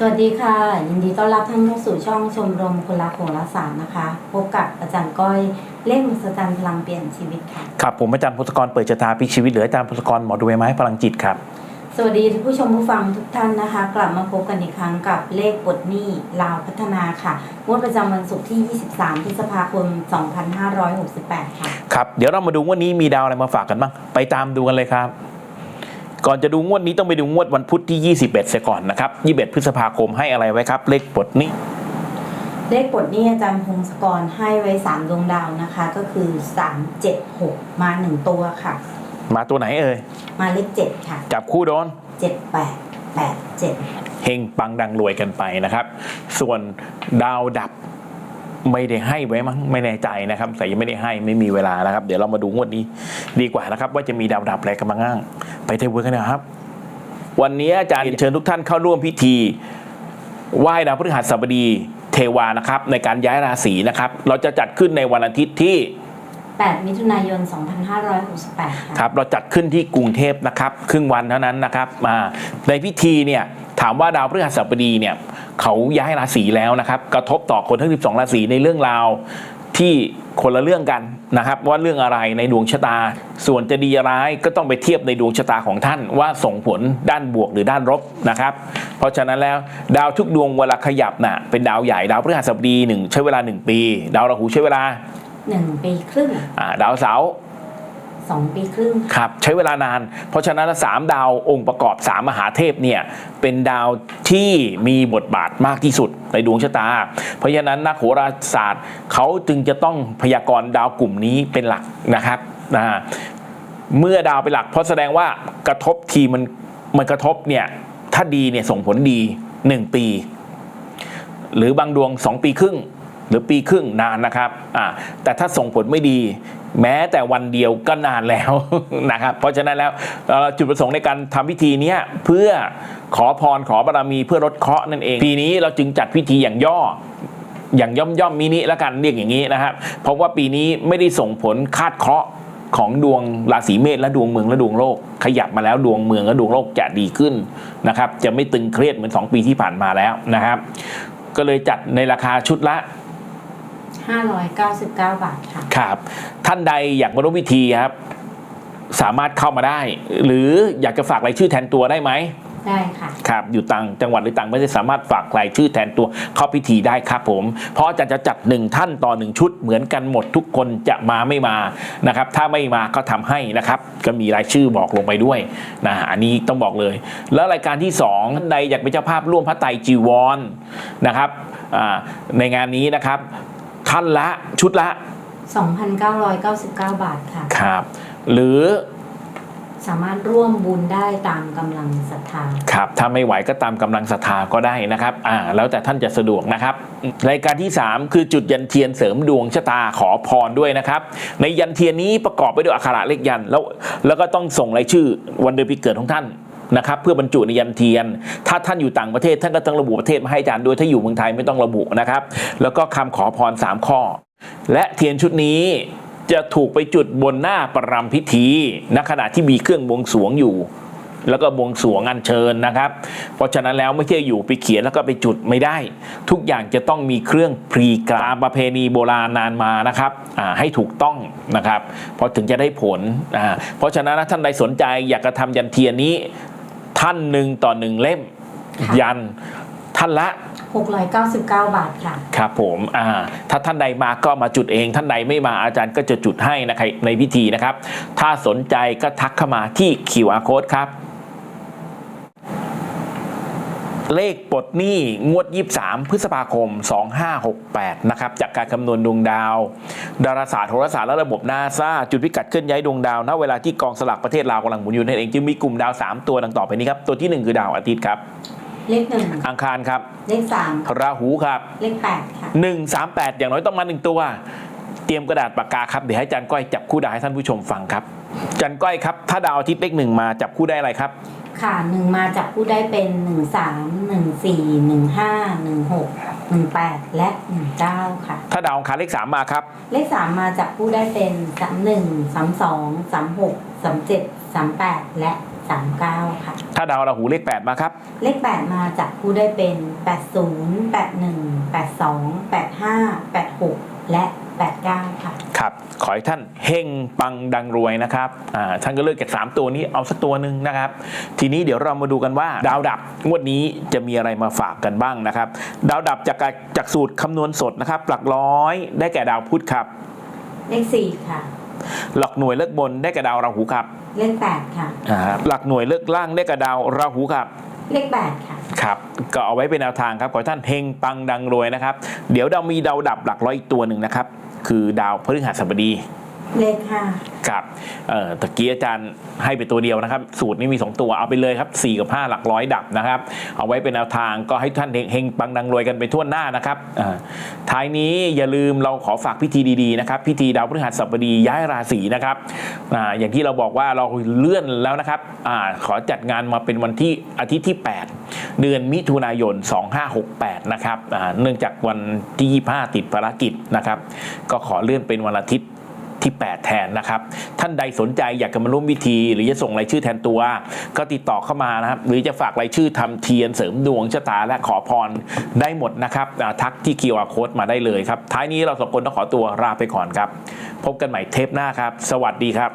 สวัสดีค่ะ ยินดีต้อนรับท่านเข้าสู่ช่องชมรมคนรักโหราศาสตร์นะคะ พบกับอาจารย์ก้อยเลขมหัศจรรย์พลังเปลี่ยนชีวิตค่ะครับผมอาจารย์พุทธกรเปิดชะตาพลิกชีวิตหรืออาจารย์พุทธกรหมอดูใบไม้พลังจิตครับสวัสดีท่านผู้ชมผู้ฟังทุกท่านนะคะ กลับมาพบกันอีกครั้งกับเลขปลดหนี้ลาวพัฒนาค่ะงวดประจำวันศุกร์ที่ 23 พฤษภาคม 2568 ค่ะครับเดี๋ยวเรามาดูงวดนี้มีดาวอะไรมาฝากกันบ้างไปตามดูกันเลยครับ ก่อนจะดูงวดนี้ต้องไปดูงวดวันพุธที่ 21เสียก่อนนะครับ 21 พฤษภาคมให้อะไรไว้ครับ เลขปลดหนี้ เลขปลดหนี้อาจารย์พงศกรให้ไว้3ดวงดาวนะคะ ก็คือ 3 7 6 มา 1 ตัวค่ะ มาตัวไหนเอ่ย มาเลข7ค่ะ จับคู่โดน 7 8 8 7เฮงปังดังรวยกันไปนะครับ ส่วนดาวดับไม่ได้ให้ไว้มั้งไม่แน่ใจนะครับแต่ยังไม่ได้ให้ไม่มีเวลานะครับ เดี๋ยวเรามาดูงวดนี้ดีกว่านะครับ ว่าจะมีดาวดับอะไรกันบ้างอ้าง ไปเทเวิร์กกันนะครับ วันนี้อาจารย์เชิญทุกท่านเข้าร่วมพิธีไหว้ดาวพฤหัสบดีเทวานะครับ ในการย้ายราศีนะครับ เราจะจัดขึ้นในวันอาทิตย์ที่ 8 มิถุนายน 2568ค่ะครับ เราจัดขึ้นที่กรุงเทพนะครับ ครึ่งวันเท่านั้นนะครับมาในพิธีเนี่ยถามว่าดาวพฤหัสบดีเนี่ยเขาย้ายราศีแล้วนะครับ กระทบต่อคนทั้ง 12 ราศีในเรื่องราว ที่คนละเรื่องกันนะครับว่าเรื่องอะไรในดวงชะตา ส่วนจะดีร้ายก็ต้องไปเทียบในดวงชะตาของท่านว่าส่งผลด้านบวกหรือด้านลบนะครับ เพราะฉะนั้นแล้วดาวทุกดวงเวลาขยับน่ะเป็นดาวใหญ่ดาวพฤหัสบดีหนึ่งใช้เวลา 1 ปี ดาวราหูใช้เวลา 1 ปีครึ่งอ่าดาวเสาร์ 2 ปีครึ่งครับใช้เวลานาน เพราะฉะนั้นสามดาวองค์ประกอบสามมหาเทพเนี่ยเป็นดาวที่มีบทบาทมากที่สุดในดวงชะตา เพราะฉะนั้นนักโหราศาสตร์เขาจึงจะต้องพยากรณ์ดาวกลุ่มนี้เป็นหลักนะครับนะฮะเมื่อดาวเป็นหลัก เพราะแสดงว่ากระทบทีมันมันกระทบเนี่ยถ้าดีเนี่ยส่งผลดี 1 ปี หรือบางดวง 2 ปีครึ่ง หรือปีครึ่งนานนะครับอ่าแต่ถ้าส่งผลไม่ดีแม้แต่วันเดียวก็นานแล้วนะครับ เพราะฉะนั้นแล้วจุดประสงค์ในการทำพิธีนี้เพื่อขอพรขอบารมีเพื่อลดเคราะห์นั่นเอง ปีนี้เราจึงจัดพิธีอย่างย่ออย่างย่อมย่อมมินิแล้วกันเรียกอย่างนี้นะครับ เพราะว่าปีนี้ไม่ได้ส่งผลคาดเคราะห์ของดวงราศีเมษและดวงเมืองและดวงโลก ขยับมาแล้วดวงเมืองและดวงโลกจะดีขึ้นนะครับจะไม่ตึงเครียดเหมือน 2 ปีที่ผ่านมาแล้วนะครับ ก็เลยจัดในราคาชุดละ 599 บาทค่ะ ครับ ท่านใดอยากมาร่วมพิธีครับ สามารถเข้ามาได้ หรืออยากจะฝากรายชื่อแทนตัวได้ไหมได้ค่ะครับอยู่ต่างจังหวัดหรือต่างประเทศสามารถฝากรายชื่อแทนตัวเข้าพิธีได้ครับผม เพราะอาจะจะจัดหนึ่งท่านต่อหนึ่งชุดเหมือนกันหมดทุกคนจะมาไม่มานะครับ ถ้าไม่มาก็ทำให้นะครับ ก็มีรายชื่อบอกลงไปด้วยนะอันนี้ต้องบอกเลย แล้วรายการที่สองท่านใดอยากเป็นเจ้าภาพร่วมพระไตรจีวรนะครับอ่าในงานนี้นะครับ ท่านละชุดละ 2,999 บาทค่ะ ครับ หรือสามารถร่วมบุญได้ตามกำลังศรัทธา ครับถ้าไม่ไหวก็ตามกำลังศรัทธาก็ได้นะครับอ่าแล้วแต่ท่านจะสะดวกนะครับ รายการที่ 3 คือจุดยันเทียนเสริมดวงชะตาขอพรด้วยนะครับ ในยันเทียนนี้ประกอบไปด้วยอักขระเลขยันแล้วแล้วก็ต้องส่งรายชื่อวันเดือนปีเกิดของท่าน นะครับเพื่อบรรจุในยันเทียน ถ้าท่านอยู่ต่างประเทศท่านก็ต้องระบุประเทศมาให้อาจารย์ด้วยถ้าอยู่เมืองไทยไม่ต้องระบุนะครับ แล้วก็คำขอพร 3 ข้อ และเทียนชุดนี้จะถูกไปจุดบนหน้าประรำพิธีณขณะที่มีเครื่องบวงสวงอยู่ แล้วก็บวงสวงอัญเชิญนะครับ เพราะฉะนั้นแล้วไม่ใช่อยู่ไปเขียนแล้วก็ไปจุดไม่ได้ ทุกอย่างจะต้องมีเครื่องพรีกราประเพณีโบราณนานมานะครับให้ถูกต้องนะครับเพราะถึงจะได้ผล เพราะฉะนั้นท่านใดสนใจอยากจะทำยันเทียนนี้ ท่านหนึ่งต่อหนึ่งเล่มค่ะยันท่านละ 699 บาทค่ะ ครับผมอ่าถ้าท่านใดมาก็มาจุดเอง ท่านใดไม่มาอาจารย์ก็จะจุดให้นะครับในพิธีนะครับ ถ้าสนใจก็ทักเข้ามาที่ QR code ครับ เลขปลดหนี้งวด 23 พฤษภาคม 2568 นะครับ จากการคำนวณดวงดาว ดาราศาสตร์โหราศาสตร์และระบบนาซาจุดพิกัดเคลื่อนย้ายดวงดาวณเวลาที่กองสลากประเทศลาวกำลังหมุนอยู่นั่นเองจึงมีกลุ่มดาว 3 ตัวดังต่อไปนี้ครับ ตัวทีหนึ่1 คือดาวอาทิตย์ครับ เลขอังคารครับ1เลขราหูครับ3เลข8ค่ะหนึ่งสามแปดอย่างน้อยต้องมาหนึ่งตัว เตรียมกระดาษปากกาครับเดี๋ยวให้อาจันก้อยจับคู่ดาวให้ท่านผู้ชมฟังครับอาจันก้อยครับถ้าดาวอาทิตย์เลขหนึ่งมาจับคู่ได้อะไรครับ ค่ะ1มาจับผู้ได้เป็น1 3 1 4 1 5 1 6 1 8และ19ค่ะ ถ้าดาวอังคารเลขสามมาครับ เลข3มาจับผู้ได้เป็น3 1 3 2 3 6 3 7 3 8และ39ค่ะ ถ้าดาวราหูเลข8มาครับ เลข8มาจับคู่ได้เป็น80 81 82 85 86และ 89 ค่ะ ครับ ขอให้ท่านเฮงปังดังรวยนะครับอ่าท่านก็เลือกจาก 3 ตัวนี้เอาสักตัวหนึ่งนะครับ ทีนี้เดี๋ยวเรามาดูกันว่าดาวดับงวดนี้จะมีอะไรมาฝากกันบ้างนะครับ ดาวดับจากการจากสูตรคำนวณสดนะครับ หลักร้อยได้แก่ดาวพุธครับ เลข4ค่ะ หลักหน่วยเลิกบนได้แก่ดาวราหูครับ เลข8ค่ะอ่าหลักหน่วยเลิกล่างได้แก่ดาวราหูครับ เลข8ค่ะครับก็เอาไว้เป็นแนวทางครับ ขอให้ท่านเฮงปังดังรวยนะครับ เดี๋ยวเรามีดาวดับหลักร้อยอีกตัวหนึ่งนะครับ คือดาวพฤหัสบดี เลข5ครับเอ่อตะกี้อาจารย์ให้ไปตัวเดียวนะครับ สูตรนี้มี 2 ตัวเอาไปเลยครับ 4 กับ 5 หลักร้อยดับนะครับ เอาไว้เป็นแนวทางก็ให้ท่านเฮงปังดังรวยกันไปทั่วหน้านะครับท้ายนี้อย่าลืมเราขอฝากพิธีดีๆนะครับพิธีดาวพฤหัสบดีย้ายราศีนะครับออย่างที่เราบอกว่าเราเลื่อนแล้วนะครับอขอจัดงานมาเป็นวันที่อาทิตย์ที่ 8 เดือนมิถุนายน 2568 นะครับเนื่องจากวันที่ 25 ติดภารกิจนะครับ ก็ขอเลื่อนเป็นวันอาทิตย์ ที่ 8 แทนนะครับ ท่านใดสนใจอยากจะมาร่วมวิธี หรือจะส่งรายชื่อแทนตัว ก็ติดต่อเข้ามานะครับ หรือจะฝากรายชื่อทำเทียนเสริมดวงชะตาและขอพรได้หมดนะครับทักที่ QR Code มาได้เลยครับ ท้ายนี้เราสองคนต้องขอตัวลาไปก่อนครับ พบกันใหม่เทปหน้าครับ สวัสดีครับ